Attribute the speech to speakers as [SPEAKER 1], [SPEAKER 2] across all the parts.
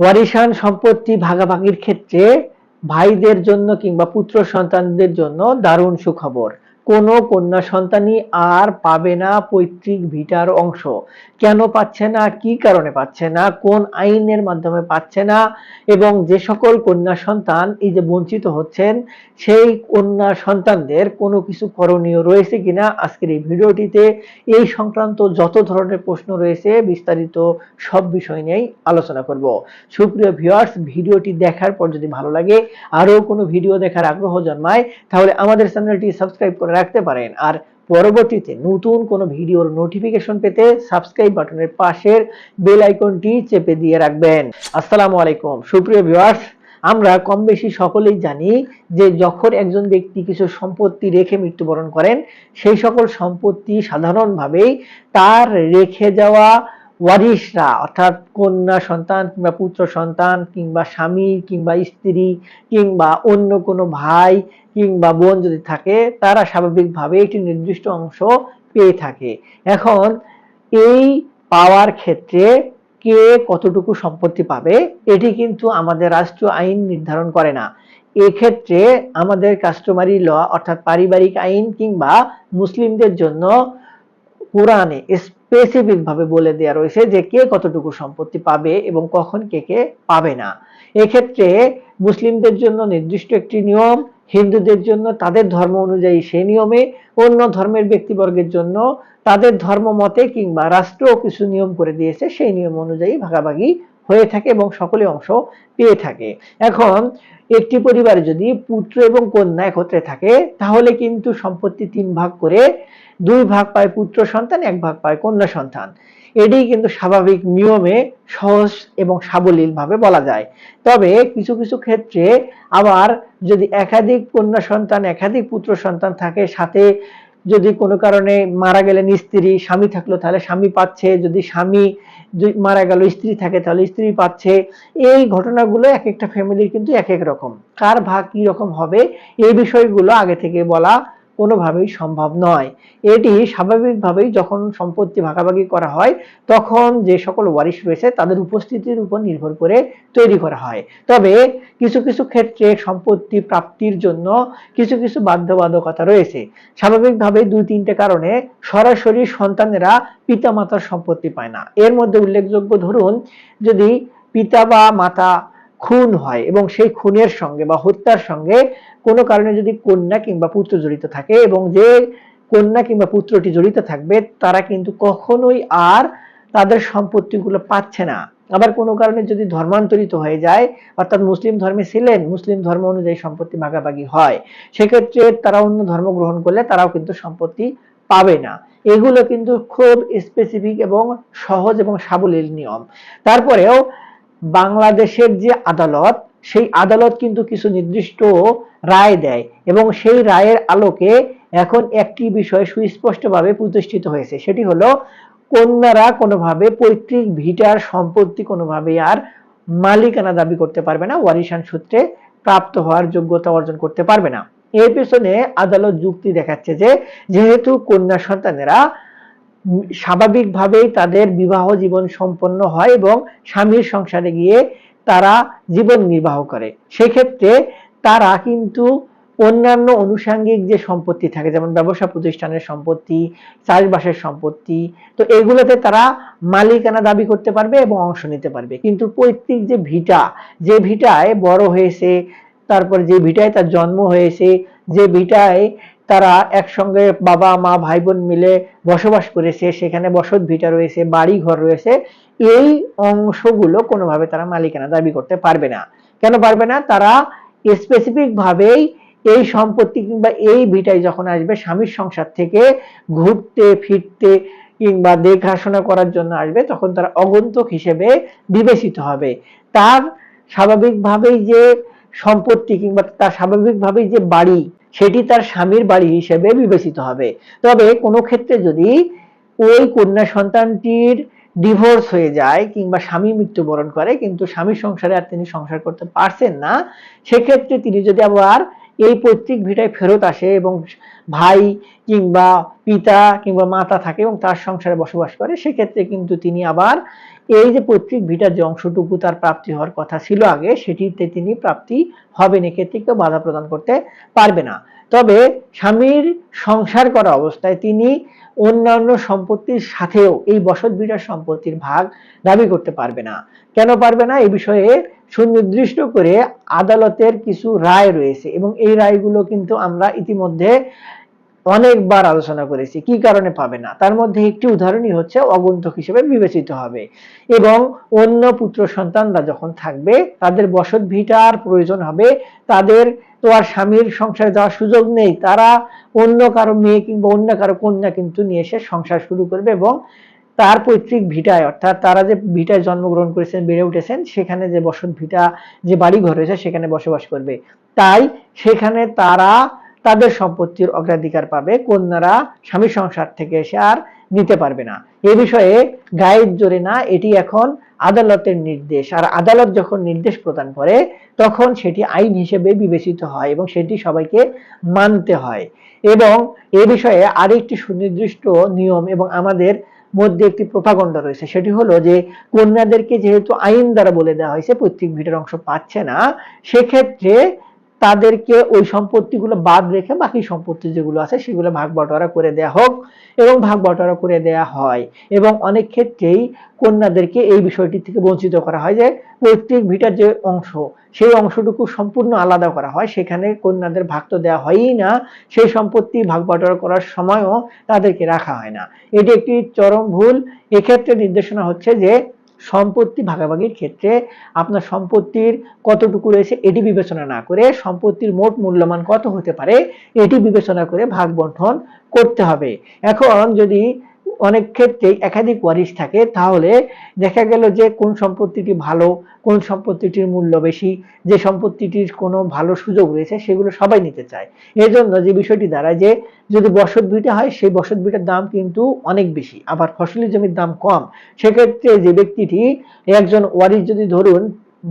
[SPEAKER 1] ওয়ারিশান সম্পত্তি ভাগাভাগির ক্ষেত্রে ভাইদের জন্য কিংবা পুত্র সন্তানদের জন্য দারুণ সুখবর। কোনো কন্যা সন্তানই আর পাবে না পৈতৃক ভিটার অংশ। কেন পাচ্ছে না? কি কারণে পাচ্ছে না? কোন আইনের মাধ্যমে পাচ্ছে না? এবং যে সকল কন্যা সন্তান এই যে বঞ্চিত হচ্ছেন, সেই কন্যা সন্তানদের কোনো কিছু করণীয় রয়েছে কিনা আজকের এই ভিডিওটিতে এই সংক্রান্ত যত ধরনের প্রশ্ন রয়েছে, বিস্তারিত সব বিষয় নিয়েই আলোচনা করব। সুপ্রিয় ভিউয়ার্স ভিডিওটি দেখার পর যদি ভালো লাগে, আরও কোনো ভিডিও দেখার আগ্রহ জন্মায়, তাহলে আমাদের চ্যানেলটি সাবস্ক্রাইব করে রাখতে পারেন। আর পরবর্তীতে নতুন কোনো ভিডিওর নোটিফিকেশন পেতে সাবস্ক্রাইব বাটনের পাশের বেল আইকনটি চেপে দিয়ে রাখবেন। আসসালামু আলাইকুম। সুপ্রিয় ভিউয়ার্স আমরা কম বেশি সকলেই জানি যে যখন একজন ব্যক্তি কিছু সম্পত্তি রেখে মৃত্যুবরণ করেন, সেই সকল সম্পত্তি সাধারণভাবেই তার রেখে যাওয়া ওয়ারিশরা, অর্থাৎ কন্যা সন্তান কিংবা পুত্র সন্তান কিংবা স্বামী কিংবা স্ত্রী কিংবা অন্য কোনো ভাই কিংবা বোন যদি থাকে, তারা স্বাভাবিকভাবে একটি নির্দিষ্ট অংশ পেয়ে থাকে। এখন এই পাওয়ার ক্ষেত্রে কে কতটুকু সম্পত্তি পাবে, এটি কিন্তু আমাদের রাষ্ট্রীয় আইন নির্ধারণ করে না। এক্ষেত্রে আমাদের কাস্টমারি ল, অর্থাৎ পারিবারিক আইন কিংবা মুসলিমদের জন্য কোরআনে স্পেসিফিক ভাবে বলে দেওয়া রয়েছে যে কে কতটুকু সম্পত্তি পাবে এবং কখন কে কে পাবে না। এক্ষেত্রে মুসলিমদের জন্য নির্দিষ্ট একটি নিয়ম, হিন্দুদের জন্য তাদের ধর্ম অনুযায়ী সেই নিয়মে, অন্য ধর্মের ব্যক্তিবর্গের জন্য তাদের ধর্ম মতে কিংবা রাষ্ট্র কিছু নিয়ম করে দিয়েছে, সেই নিয়ম অনুযায়ী ভাগাভাগি হয়ে থাকে এবং সকলে অংশ পেয়ে থাকে। এখন একটি পরিবারে যদি পুত্র এবং কন্যা একত্রে থাকে, তাহলে কিন্তু সম্পত্তি তিন ভাগ করে দুই ভাগ পায় পুত্র সন্তান, এক ভাগ পায় কন্যা সন্তান। এটি কিন্তু স্বাভাবিক নিয়মে সহজ এবং সাবলীল ভাবে বলা যায়। তবে কিছু কিছু ক্ষেত্রে আবার যদি একাধিক কন্যা সন্তান, একাধিক পুত্র সন্তান থাকে, সাথে যদি কোনো কারণে মারা গেলেন স্ত্রী, স্বামী থাকল, তাহলে স্বামী পাচ্ছে। যদি স্বামী মারা গেল, স্ত্রী থাকে, তাহলে স্ত্রী পাচ্ছে। এই ঘটনাগুলো এক একটা ফ্যামিলির কিন্তু এক এক রকম। কার ভাগ কি রকম হবে, এই বিষয়গুলো আগে থেকে বলা কোনোভাবেই সম্ভব নয়। এটি স্বাভাবিকভাবেই যখন সম্পত্তি ভাগাভাগি করা হয়, তখন যে সকল ওয়ারিশ রয়েছে তাদের উপস্থিতির উপর নির্ভর করে তৈরি করা হয়। তবে কিছু কিছু ক্ষেত্রে সম্পত্তি প্রাপ্তির জন্য কিছু কিছু বাধ্যবাধকতা রয়েছে। স্বাভাবিকভাবে দুই তিনটে কারণে সরাসরি সন্তানেরা পিতামাতার সম্পত্তি পায় না। এর মধ্যে উল্লেখযোগ্য ধরুন, যদি পিতা বা মাতা খুন হয় এবং সেই খুনের সঙ্গে বা হত্যার সঙ্গে কোনো কারণে যদি কন্যা কিংবা পুত্র জড়িত থাকে এবং যে কন্যা কিংবা পুত্রটি জড়িত থাকবে, তারা কিন্তু কখনোই আর তাদের সম্পত্তিগুলো পাচ্ছে না। আবার কোনো কারণে যদি ধর্মান্তরিত হয়ে যায়, অর্থাৎ মুসলিম ধর্মে ছিলেন, মুসলিম ধর্ম অনুযায়ী সম্পত্তি ভাগাভাগি হয়, সেক্ষেত্রে তারা অন্য ধর্ম গ্রহণ করলে তারাও কিন্তু সম্পত্তি পাবে না। এগুলো কিন্তু খুব স্পেসিফিক এবং সহজ এবং সাবলীল নিয়ম। তারপরেও বাংলাদেশের যে আদালত সেই আদালত কিন্তু কিছু নির্দিষ্ট রায় দেয় এবং সেই রায়ের আলোকে এখন একটি বিষয় সুস্পষ্টভাবে প্রতিষ্ঠিত হয়েছে। সেটি হলো, কন্যারা কোনোভাবে পৈতৃক ভিটার সম্পত্তি কোনোভাবে আর মালিকানা দাবি করতে পারবে না, ওয়ারিশান সূত্রে প্রাপ্ত হওয়ার যোগ্যতা অর্জন করতে পারবে না। এর পেছনে আদালত যুক্তি দেখাচ্ছে যে, যেহেতু কন্যা সন্তানেরা স্বাভাবিকভাবেই তাদের বিবাহ জীবন সম্পন্ন হয় এবং স্বামীর সংসারে গিয়ে তারা জীবন নির্বাহ করে। সেক্ষেত্রে তারা কিন্তু অন্যান্য অনুষাঙ্গিক যে সম্পত্তি থাকে, যেমন ব্যবসা প্রতিষ্ঠানের সম্পত্তি, চাষবাসের সম্পত্তি, তো এগুলোতে তারা মালিকানা দাবি করতে পারবে এবং অংশ নিতে পারবে। কিন্তু পৈতৃক যে ভিটা, যে ভিটায় বড় হয়েছে, তারপর যে ভিটায় তার জন্ম হয়েছে, যে ভিটায় তারা একসঙ্গে বাবা, মা ভাই বোন মিলে বসবাস করেছে। সেখানে বসত ভিটা রয়েছে বাড়ি ঘর রয়েছে। এই অংশগুলো কোনোভাবে তারা মালিকানা দাবি করতে পারবে না। কেন পারবে না? তারা স্পেসিফিক ভাবেই এই সম্পত্তি কিংবা এই ভিটায় যখন আসবে, স্বামীর সংসার থেকে ঘুরতে, ফিরতে কিংবা দেখাশোনা করার জন্য আসবে, তখন তারা অগন্তক হিসেবে বিবেচিত হবে। তার স্বাভাবিকভাবেই যে সম্পত্তি কিংবা তার স্বাভাবিকভাবেই যে বাড়ি সেটি তার স্বামীর বাড়ি হিসেবে বিবেচিত হবে। তবে কোনো ক্ষেত্রে যদি ওই কন্যা সন্তানটির ডিভোর্স হয়ে যায় কিংবা স্বামী মৃত্যুবরণ করে কিন্তু স্বামীর সংসারে আর তিনি সংসার করতে পারছেন না, সেক্ষেত্রে তিনি যদি আবার এই পৈতৃক ভিটায় ফেরত আসে এবং ভাই কিংবা পিতা কিংবা মাতা থাকে এবং তার সংসারে বসবাস করে, সেক্ষেত্রে কিন্তু তিনি আবার এই যে পৈতৃক ভিটার যে অংশটুকু তার প্রাপ্তি হওয়ার কথা ছিল আগে, সেটিতে তিনি প্রাপ্তি হবেন, এক্ষেত্রে কেউ বাধা প্রদান করতে পারবে না। তবে স্বামীর সংসার করা অবস্থায় তিনি অন্যান্য সম্পত্তির সাথেও এই বসত ভিটার সম্পত্তির ভাগ দাবি করতে পারবে না। কেন পারবে না? এই বিষয়ে সুনির্দিষ্ট করে আদালতের কিছু রায় রয়েছে এবং এই রায়গুলো কিন্তু আমরা ইতিমধ্যে অনেকবার আলোচনা করেছি, কি কারণে পাবে না? তার মধ্যে একটি উদাহরণই হচ্ছে অগুন্থক হিসেবে বিবেচিত হবে। এবং অন্য পুত্র সন্তানরা যখন থাকবে, তাদের বসত ভিটার প্রয়োজন হবে, তাদের তো আর স্বামীর সংসারে যাওয়ার সুযোগ নেই, তারা অন্য কারও মেয়ে কিংবা অন্য কারও কন্যা কিন্তু নিয়ে এসে সংসার শুরু করবে এবং তার পৈতৃক ভিটায়, অর্থাৎ তারা যে ভিটায় জন্মগ্রহণ করেছেন, বেড়ে উঠেছেন, সেখানে যে বসত ভিটা, যে বাড়ি ঘর রয়েছে, সেখানে বসবাস করবে। তাই সেখানে তারা তাদের সম্পত্তির অগ্রাধিকার পাবে, কন্যারা স্বামী সংসার থেকে এসে আর নিতে পারবে না। এ বিষয়ে গায়ের জোরে না, এটি এখন আদালতের নির্দেশ। আর আদালত যখন নির্দেশ প্রদান করে, তখন সেটি আইন হিসেবে বিবেচিত হয় এবং সেটি সবাইকে মানতে হয়। এবং এ বিষয়ে আরেকটি সুনির্দিষ্ট নিয়ম এবং আমাদের মধ্যে একটি প্রপাগণ্ড রয়েছে। সেটি হলো যে, কন্যাদেরকে যেহেতু আইন দ্বারা বলে দেওয়া হয়েছে, পৈতৃক ভিটার অংশ পাচ্ছে না, সেক্ষেত্রে তাদেরকে ওই সম্পত্তিগুলো বাদ রেখে বাকি সম্পত্তি যেগুলো আছে সেগুলো ভাগ বটোয়ারা করে দেয়া হোক এবং ভাগ বটোয়ারা করে দেয়া হয়। এবং অনেক ক্ষেত্রেই কন্যাদেরকে এই বিষয়টি থেকে বঞ্চিত করা হয় যে পৈতৃক ভিটার যে অংশ, সেই অংশটুকু সম্পূর্ণ আলাদা করা হয়। সেখানে কন্যাদের ভাগ তো দেওয়া হয়ই না, সেই সম্পত্তি ভাগ বটোয়ারা করার সময়ও তাদেরকে রাখা হয় না। এটি একটি চরম ভুল। এক্ষেত্রে নির্দেশনা হচ্ছে যে সম্পত্তি ভাগাভাগির ক্ষেত্রে আপনার সম্পত্তির কতটুকু রয়েছে এটি বিবেচনা না করে সম্পত্তির মোট মূল্যমান কত হতে পারে এটি বিবেচনা করে ভাগ বন্টন করতে হবে। এখন যদি অনেক ক্ষেত্রে একাধিক ওয়ারিশ থাকে, তাহলে দেখা গেল যে কোন সম্পত্তিটি ভালো, কোন সম্পত্তিটির মূল্য বেশি, যে সম্পত্তিটির কোনো ভালো সুযোগ রয়েছে সেগুলো সবাই নিতে চায়। এই জন্য যে বিষয়টি দাঁড়ায় যে যদি বসত ভিটা হয়, সেই বসত ভিটার দাম কিন্তু অনেক বেশি। আবার ফসলি জমির দাম কম। সেক্ষেত্রে যে ব্যক্তিটি একজন ওয়ারিশ যদি ধরুন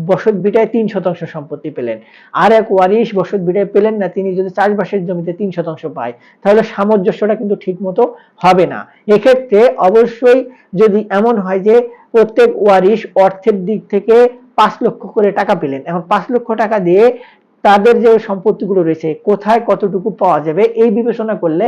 [SPEAKER 1] বসত বিটায় তিন শতাংশ সম্পত্তি পেলেন। আর এক ওয়ারিশ বসত বিটায় পেলেন না, তিনি যদি চাষবাসের জমিতে তিন শতাংশ পায়, তাহলে সামঞ্জস্যটা কিন্তু ঠিক মতো হবে না। এক্ষেত্রে অবশ্যই যদি এমন হয় যে প্রত্যেক ওয়ারিশ অর্থের দিক থেকে পাঁচ লক্ষ করে টাকা পেলেন, এখন পাঁচ লক্ষ টাকা দিয়ে তাদের যে সম্পত্তিগুলো রয়েছে, কোথায় কতটুকু পাওয়া যাবে, এই বিবেচনা করলে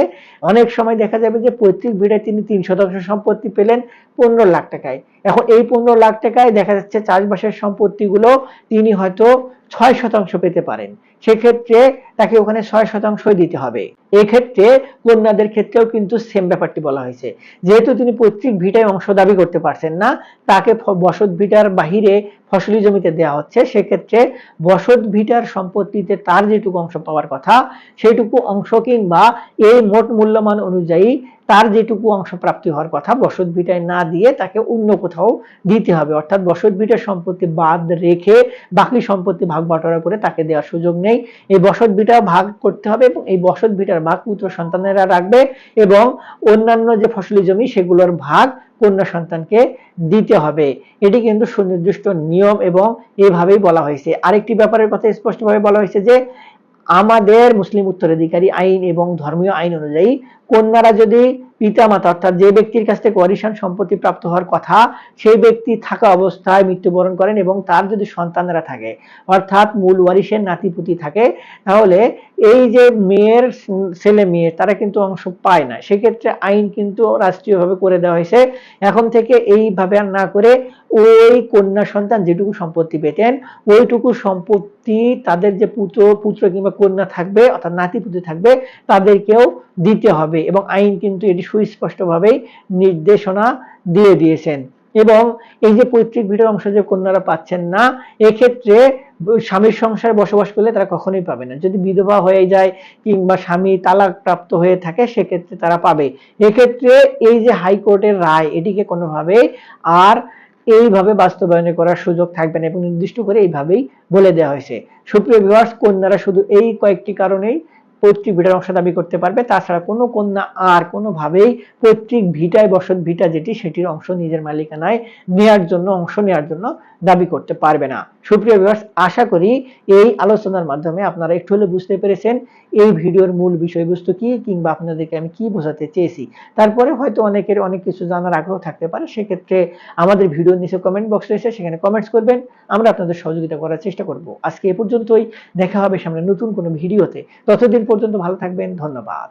[SPEAKER 1] অনেক সময় দেখা যাবে যে পৈতৃক ভিড়ে তিনি তিন শতাংশ সম্পত্তি পেলেন পনেরো লাখ টাকায়। এখন এই পনেরো লাখ টাকায় দেখা যাচ্ছে চাষবাসের সম্পত্তিগুলো তিনি হয়তো ছয় শতাংশ পেতে পারেন। সেক্ষেত্রে তাকে ওখানে ছয় শতাংশই দিতে হবে। এক্ষেত্রে কন্যাদের ক্ষেত্রেও কিন্তু সেম ব্যাপারটি বলা হয়েছে। যেহেতু তিনি পৈতৃক ভিটায় অংশ দাবি করতে পারছেন না, তাকে বসত ভিটার বাহিরে ফসলি জমিতে দেওয়া হচ্ছে। সেক্ষেত্রে বসত ভিটার সম্পত্তিতে তার যেটুকু অংশ পাওয়ার কথা সেটুকু অংশ কিংবা এই মোট মূল্যমান অনুযায়ী তার যেটুকু অংশ প্রাপ্তি হওয়ার কথা, বসত ভিটায় না দিয়ে তাকে অন্য কোথাও দিতে হবে। অর্থাৎ বসত ভিটার সম্পত্তি বাদ রেখে বাকি সম্পত্তি ভাগ বাটোয়ারা করে তাকে দেওয়ার সুযোগ নেই। এই বসত ভিটা ভাগ করতে হবে এবং এই বসত ভিটার ভাগ পুত্র সন্তানেরা রাখবে এবং অন্যান্য যে ফসলি জমি সেগুলোর ভাগ কন্যা সন্তানকে দিতে হবে। এটি কিন্তু সুনির্দিষ্ট নিয়ম এবং এভাবেই বলা হয়েছে। আরেকটি ব্যাপারের কথা স্পষ্টভাবে বলা হয়েছে যে আমাদের মুসলিম উত্তরাধিকারী আইন এবং ধর্মীয় আইন অনুযায়ী কন্যারা যদি পিতামাতা, অর্থাৎ যে ব্যক্তির কাছ থেকে ওয়ারিশান সম্পত্তি প্রাপ্ত হওয়ার কথা, সেই ব্যক্তি থাকা অবস্থায় মৃত্যুবরণ করেন এবং তার যদি সন্তানরা থাকে, অর্থাৎ মূল ওয়ারিশের নাতিপুতি থাকে, তাহলে এই যে মেয়ের ছেলে মেয়ে, তারা কিন্তু অংশ পায় না। সেক্ষেত্রে আইন কিন্তু রাষ্ট্রীয়ভাবে করে দেওয়া হয়েছে। এখন থেকে এইভাবে আর না করে ওই কন্যা সন্তান যেটুকু সম্পত্তি পেতেন, ওইটুকু সম্পত্তি তাদের যে পুত্র পুত্র কিংবা কন্যা থাকবে, অর্থাৎ নাতিপুতি থাকবে, তাদেরকেও দিতে হবে। এবং আইন কিন্তু এটি সুস্পষ্টভাবেই নির্দেশনা দিয়ে দিয়েছেন। এবং এই যে পৈতৃক ভিটার অংশ যে কন্যারা পাচ্ছেন না, এক্ষেত্রে স্বামীর সংসারে বসবাস করলে তারা কখনোই পাবে না। যদি বিধবা হয়ে যায় কিংবা স্বামী তালাক প্রাপ্ত হয়ে থাকে, সেক্ষেত্রে তারা পাবে। এক্ষেত্রে এই যে হাইকোর্টের রায়, এটিকে কোনোভাবে আর এইভাবে বাস্তবায়নে করার সুযোগ থাকবে না এবং নির্দিষ্ট করে এইভাবেই বলে দেওয়া হয়েছে। সুপ্রিয় বিভার্স কন্যারা শুধু এই কয়েকটি কারণেই পৈতৃক ভিটার অংশ দাবি করতে পারবে। তাছাড়া কোনো কন্যা আর কোনোভাবেই পৈতৃক ভিটায় বসত ভিটা যেটি, সেটির অংশ নিজের মালিকানায় নেয়ার জন্য, অংশ নেওয়ার জন্য দাবি করতে পারবে না। সুপ্রিয় ভিউয়ার্স আশা করি এই আলোচনার মাধ্যমে আপনারা একটু হলে বুঝতে পেরেছেন এই ভিডিওর মূল বিষয়বস্তু কি কিংবা আপনাদেরকে আমি কি বোঝাতে চেয়েছি। তারপরে হয়তো অনেকের অনেক কিছু জানার আগ্রহ থাকতে পারে, সেক্ষেত্রে আমাদের ভিডিওর নিচে কমেন্ট বক্স রয়েছে, সেখানে কমেন্টস করবেন, আমরা আপনাদের সহযোগিতা করার চেষ্টা করব। আজকে এ পর্যন্তই, দেখা হবে সামনে নতুন কোনো ভিডিওতে। ততদিন পর্যন্ত ভালো থাকবেন, ধন্যবাদ।